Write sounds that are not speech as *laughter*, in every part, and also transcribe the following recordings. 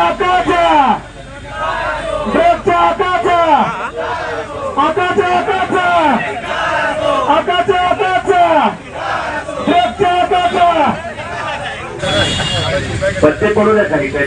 आकाशा. ड्रगच्या आकाशा. आकाशा आकाशा. आकाशा आकाशा. ड्रगच्या आकाशा. पत्ते पडू द्या खाली काय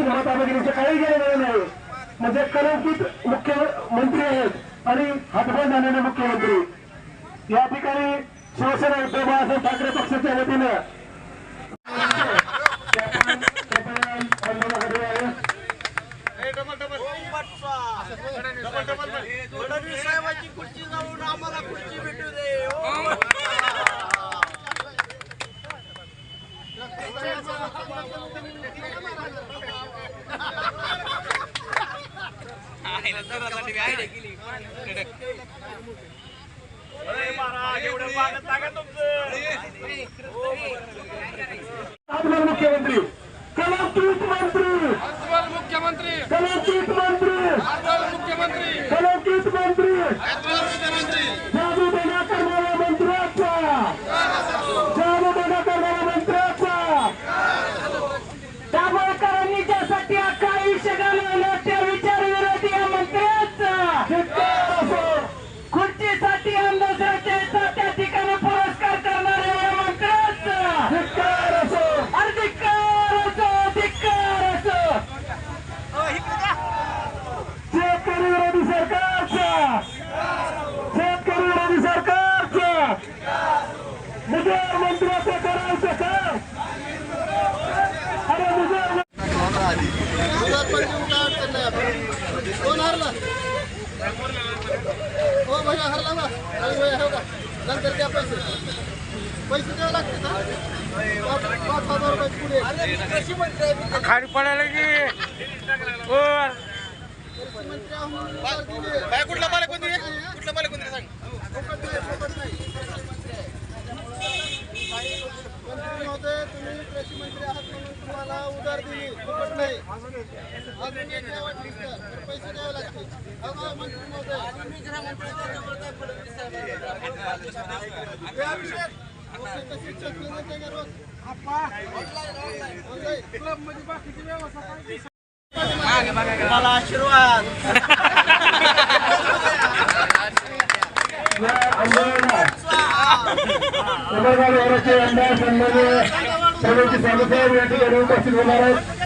महाराष्ट्रातील मतामगिरीचे काही गेलेले नाही म्हणजे कलंकित मुख्यमंत्री आहेत आणि हातबंद झालेले मुख्यमंत्री. या ठिकाणी शिवसेना उद्धव बाळासाहेब ठाकरे पक्षाच्या वतीनं. फडणवीस साहेबांची खुर्ची जाऊन आम्हाला खुर्ची भेटू दे. हो. आपला मुख्यमंत्री. कलंकित मंत्री. मुख्यमंत्री कलंकित मंत्री मुख्यमंत्री. कलंकित मंत्री. हो भैया हरला ना भैया हो का नंतर द्या पैसे. पैसे द्यावे लागते ना? पाच पाच हजार रुपये पुढे. खाली पडायला की? दिले. कुठला मालक मंत्री कुठला मालक मंत्री सांग? महोदय तुम्ही कृषी मंत्री आहात म्हणून तुम्हाला उधार दिली. फुकट नाही. अजून एक पैसे द्यावे लागतील. मंत्री महोदय? तुम्हाला आशीर्वाद. *laughs* उमेदवार वर्गाचे आमदार सन्मान्य सर्वांची साहेब या ठिकाणी उपस्थित होणार आहेत.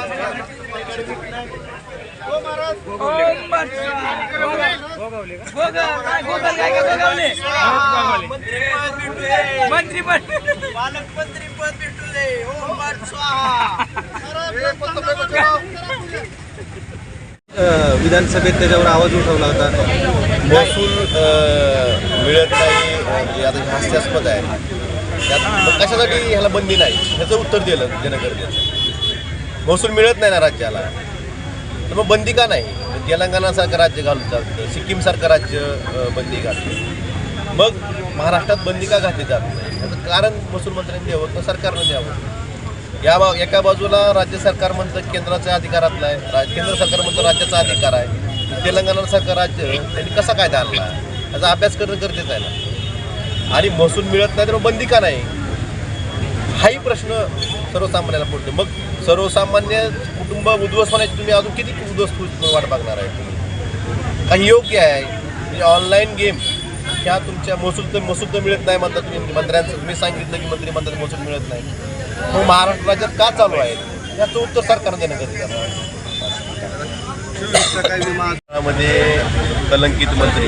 हो मंत्री पालकमंत्री पद भेटू दे विधानसभेत त्याच्यावर आवाज उठवला होता. महसूल मिळत नाही आता हास्यास्पद आहे. त्यात कशासाठी ह्याला बंदी नाही? ह्याचं उत्तर दिलं देणं गरजेचं महसूल मिळत नाही ना राज्याला. तर मग बंदी का नाही? तेलंगणासारखं राज्य घालून चालतं सिक्कीमसारखं राज्य बंदी घालतं. मग महाराष्ट्रात बंदी का घातली जात नाही? याचं कारण महसूल मंत्र्यांनी द्यावं किंवा सरकारनं द्यावं? या बा एका बाजूला राज्य सरकार म्हणतं केंद्राच्या अधिकारातलं आहे राज केंद्र सरकार म्हणतं राज्याचा अधिकार आहे. तेलंगणासारखं राज्य त्यांनी कसा कायदा आणला? याचा अभ्यास करणं गरजेचं आहे ना. आणि महसूल मिळत नाही तर मग बंदी का नाही? हाही प्रश्न सर्वसामान्याला पडतो. मग सर्वसामान्य कुटुंब उद्ध्वस्त होण्याची तुम्ही अजून किती उद्ध्वस्त वाट बघणार आहे तुम्ही? काही योग्य आहे. म्हणजे ऑनलाईन गेम ह्या तुमच्या महसूल तर महसूल तर मिळत नाही म्हणतात तुम्ही. म्हणजे मंत्र्यांचं तुम्ही सांगितलं की मंत्री म्हणतात महसूल मिळत नाही. मग महाराष्ट्र राज्यात का चालू आहे? याचं उत्तर सरकारनं देणं गरजेचं आहे. मध्ये कलंकित मंत्री.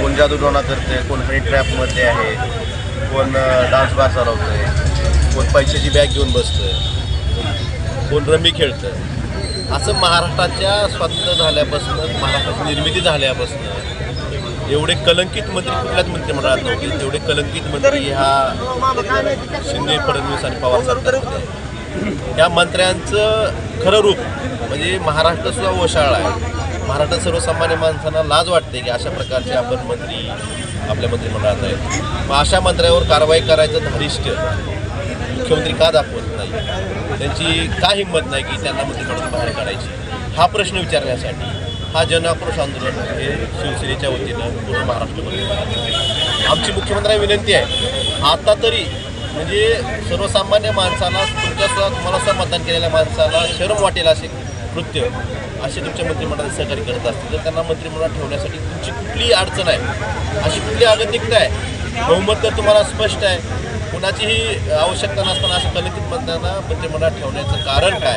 कोण जादूटोणा करते कोण हनी ट्रॅपमध्ये आहे कोण डान्स बार चालवतंय कोण पैशाची बॅग घेऊन बसतंय. कोण रमी खेळतं असं महाराष्ट्राच्या स्वातंत्र्य झाल्यापासून महाराष्ट्राची निर्मिती झाल्यापासून एवढे कलंकित मंत्री कुठल्याच मंत्रिमंडळात नव्हते. तेवढे कलंकित मंत्री ह्या शिंदे फडणवीस आणि पवार सरकारमध्ये या मंत्र्यांचं खरं रूप म्हणजे महाराष्ट्र सुद्धा ओशाळा आहे. महाराष्ट्रात सर्वसामान्य माणसांना लाज वाटते की अशा प्रकारचे आपण मंत्री आपल्या मंत्रिमंडळात आहेत. मग अशा मंत्र्यावर कारवाई करायचं धारिष्ट मुख्यमंत्री का दाखवत नाही? त्यांची का हिंमत नाही की त्यांना मंत्रिमंडळातून बाहेर काढायची? हा प्रश्न विचारण्यासाठी हा जनाक्रोश आंदोलन हे शिवसेनेच्या वतीनं पूर्ण महाराष्ट्रामध्ये आमची मुख्यमंत्र्यांना विनंती आहे आता तरी म्हणजे सर्वसामान्य माणसाला तुमच्यासुद्धा तुम्हाला सुद्धा मतदान केलेल्या माणसाला शरम वाटेल असे कृत्य असे तुमच्या मंत्रिमंडळात सहकार्य करत असतील तर त्यांना मंत्रिमंडळात ठेवण्यासाठी तुमची कुठलीही अडचण आहे अशी कुठली अगतिकता आहे? बहुमत तर तुम्हाला स्पष्ट आहे. कुणाचीही आवश्यकता नसताना असं कलित मंत्र्यांना मंत्रिमंडळात ठेवण्याचं कारण काय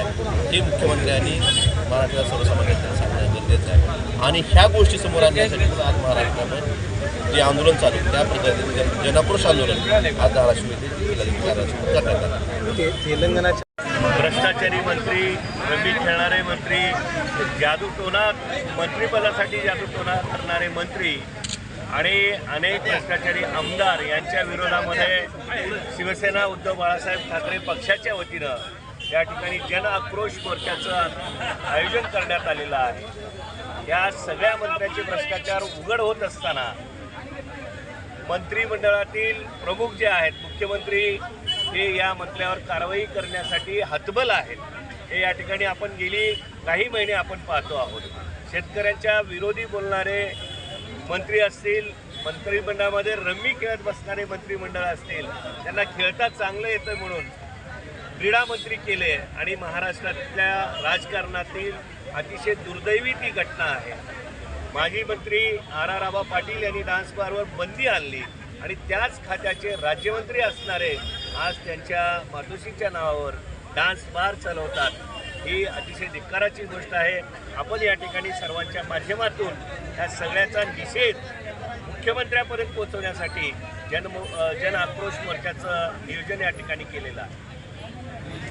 हे मुख्यमंत्र्यांनी मराठीला सर्वसामान्यांना सांगणं गरजेचं आहे. आणि ह्या गोष्टी समोर आणण्यासाठी पण आज महाराष्ट्रावर जे आंदोलन चालू आहे, त्या प्रकारे जनाक्रोश आंदोलन आज धाराशिव येथे आलं. भ्रष्टाचारी मंत्री रमी खेळणारे मंत्री जादूटोणा मंत्रिपदासाठी जादूटोणा करणारे मंत्री आणि अनेक भ्रष्टाचारी आमदार यांच्या विरोधामध्ये शिवसेना उद्धव बाळासाहेब ठाकरे पक्षाच्या वतीनं या ठिकाणी जन आक्रोश मोर्चाचं आयोजन करण्यात आलेलं आहे. या सगळ्या मंत्र्यांचे भ्रष्टाचार उघड होत असताना मंत्रिमंडळातील प्रमुख जे आहेत मुख्यमंत्री हे या मंत्र्यावर कारवाई करण्यासाठी हतबल आहेत. हे या ठिकाणी आपण गेली काही महिने आपण पाहतो आहोत. शेतकऱ्यांच्या विरोधी बोलणारे मंत्री असतील मंत्रिमंडळामध्ये रम्मी खेळत बसणारे मंत्रिमंडळ असतील त्यांना खेळता चांगलं येतं म्हणून क्रीडा मंत्री केले आणि महाराष्ट्रातल्या राजकारणातील अतिशय दुर्दैवी ती घटना आहे. माजी मंत्री आर आर आबा पाटील यांनी डान्स बारवर बंदी आणली आणि त्याच खात्याचे राज्यमंत्री असणारे आज त्यांच्या मातोश्रीच्या नावावर डान्स बार चालवतात. ही अतिशय धिक्काराची गोष्ट आहे. आपण या ठिकाणी सर्वांच्या माध्यमातून ह्या सगळ्याचा निषेध मुख्यमंत्र्यापर्यंत पोहोचवण्यासाठी जन जन आक्रोश मोर्चाचं नियोजन या ठिकाणी केलेलं आहे.